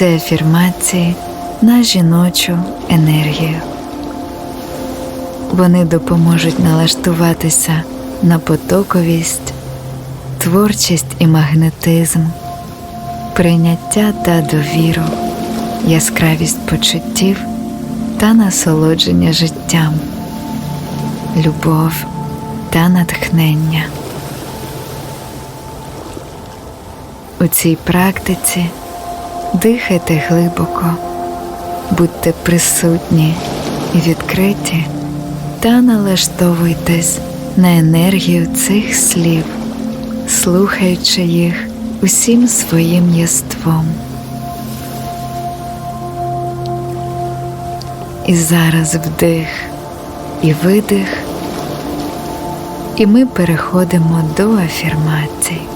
Це афірмації на жіночу енергію. Вони допоможуть налаштуватися на потоковість, творчість і магнетизм, прийняття та довіру, яскравість почуттів та насолодження життям, любов та натхнення. У цій практиці дихайте глибоко, будьте присутні і відкриті та налаштовуйтесь на енергію цих слів, слухаючи їх усім своїм єством. І зараз вдих і видих, і ми переходимо до афірмацій.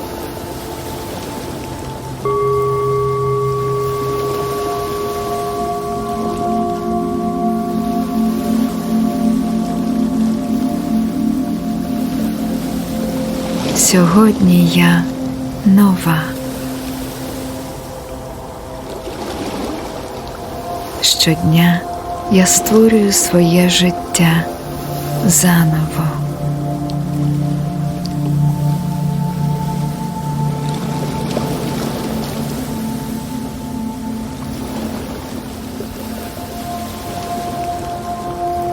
Сьогодні я нова. Щодня я створюю своє життя заново.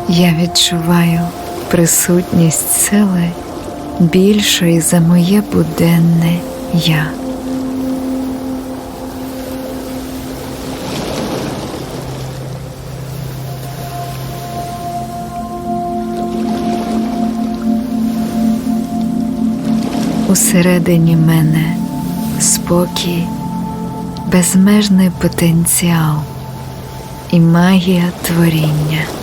Я відчуваю присутність сили більшої за моє буденне я. Усередині мене спокій, безмежний потенціал і магія творіння.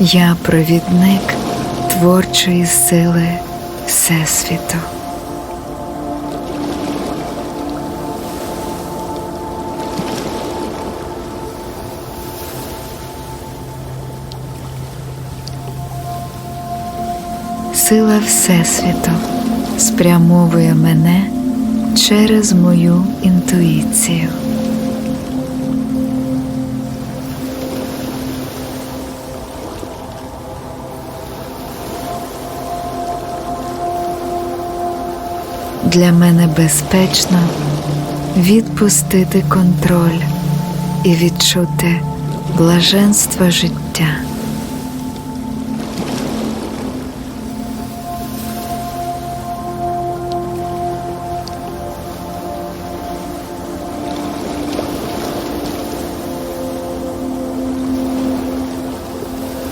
Я провідник творчої сили Всесвіту. Сила Всесвіту спрямовує мене через мою інтуїцію. Для мене безпечно відпустити контроль і відчути блаженство життя.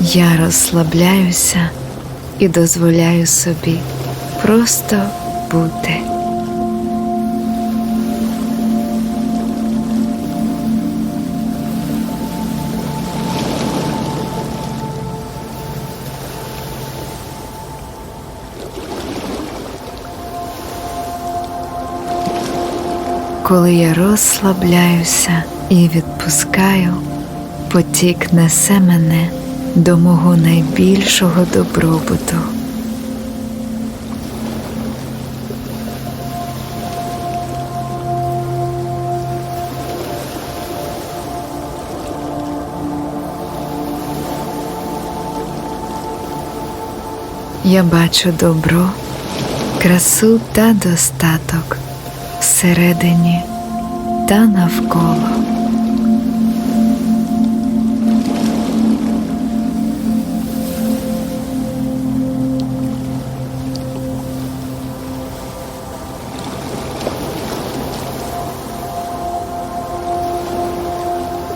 Я розслабляюся і дозволяю собі просто бути. Коли я розслабляюся і відпускаю, потік несе мене до мого найбільшого добробуту. Я бачу добро, красу та достаток всередині та навколо.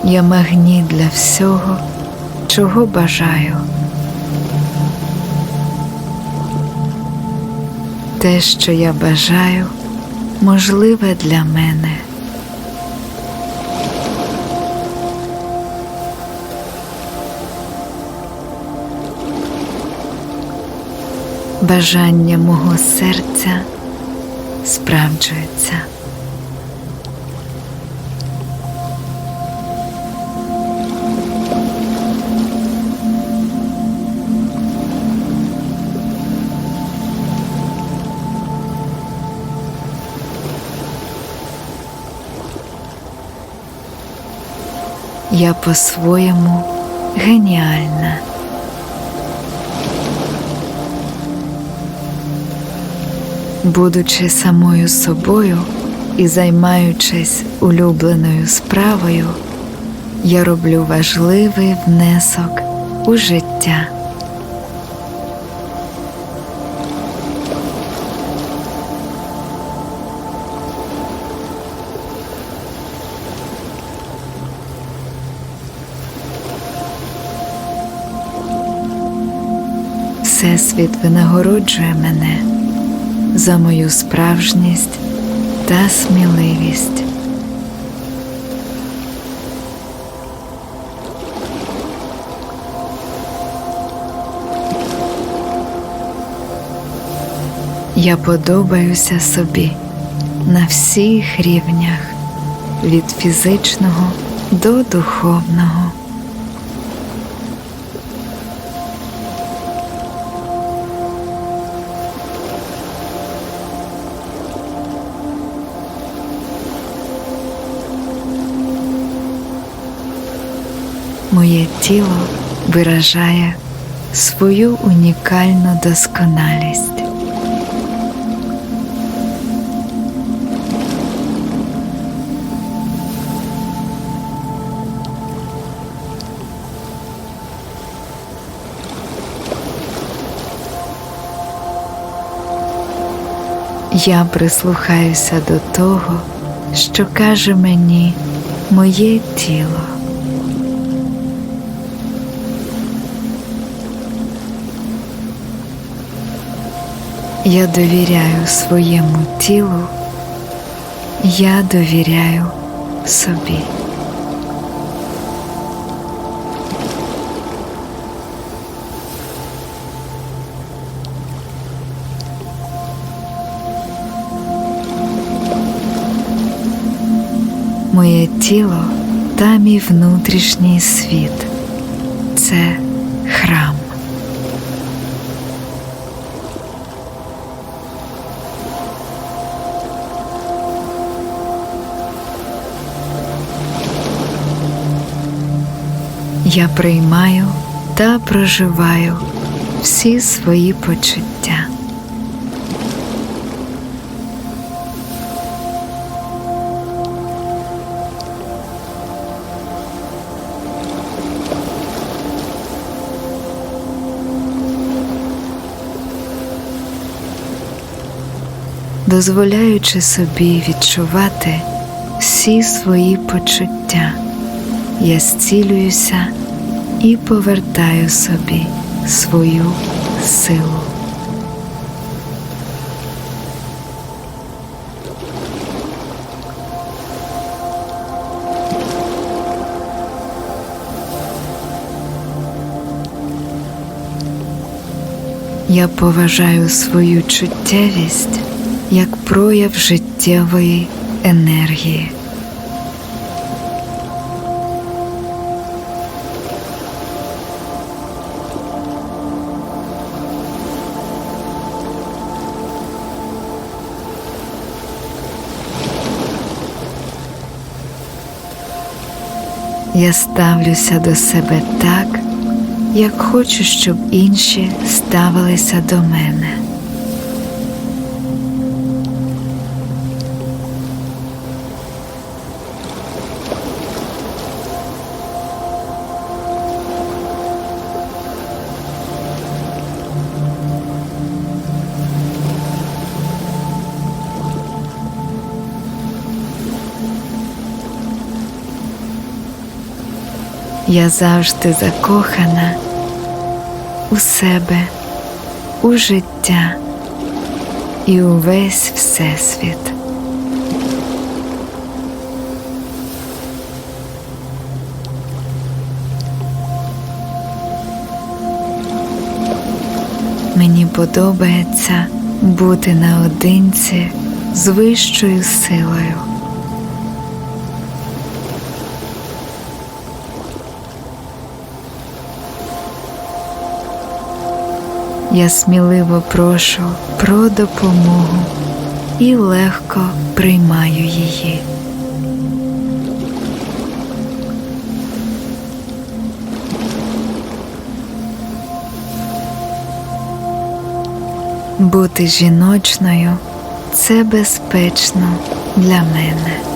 Я магніт для всього, чого бажаю. Те, що я бажаю, можливе для мене. Бажання мого серця справджується. Я по-своєму геніальна. Будучи самою собою і займаючись улюбленою справою, я роблю важливий внесок у життя. Всесвіт винагороджує мене за мою справжність та сміливість. Я подобаюся собі на всіх рівнях від фізичного до духовного. Моє тіло виражає свою унікальну досконалість. Я прислухаюся до того, що каже мені моє тіло. Я довіряю своєму тілу, я довіряю собі. Моє тіло та мій внутрішній світ це храм. Я приймаю та проживаю всі свої почуття. Дозволяючи собі відчувати всі свої почуття я зцілююся і повертаю собі свою силу. Я поважаю свою чуттєвість як прояв життєвої енергії. Я ставлюся до себе так, як хочу, щоб інші ставилися до мене. Я завжди закохана у себе, у життя і увесь Всесвіт. Мені подобається бути наодинці з вищою силою. я сміливо прошу про допомогу і легко приймаю її. Бути жіночною це безпечно для мене.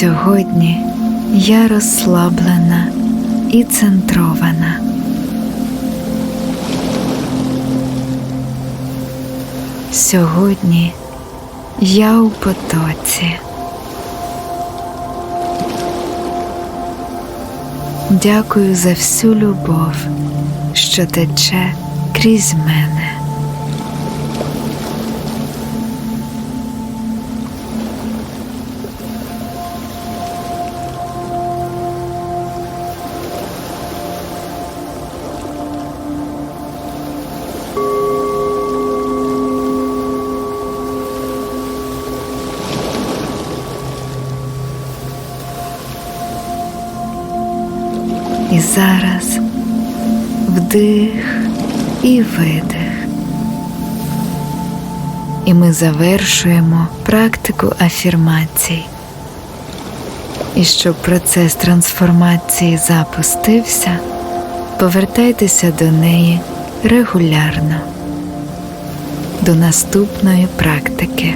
Сьогодні я розслаблена і центрована. Сьогодні я у потоці. Дякую за всю любов, що тече крізь мене. Зараз вдих і видих. І ми завершуємо практику афірмацій. І щоб процес трансформації запустився, повертайтеся до неї регулярно. До наступної практики.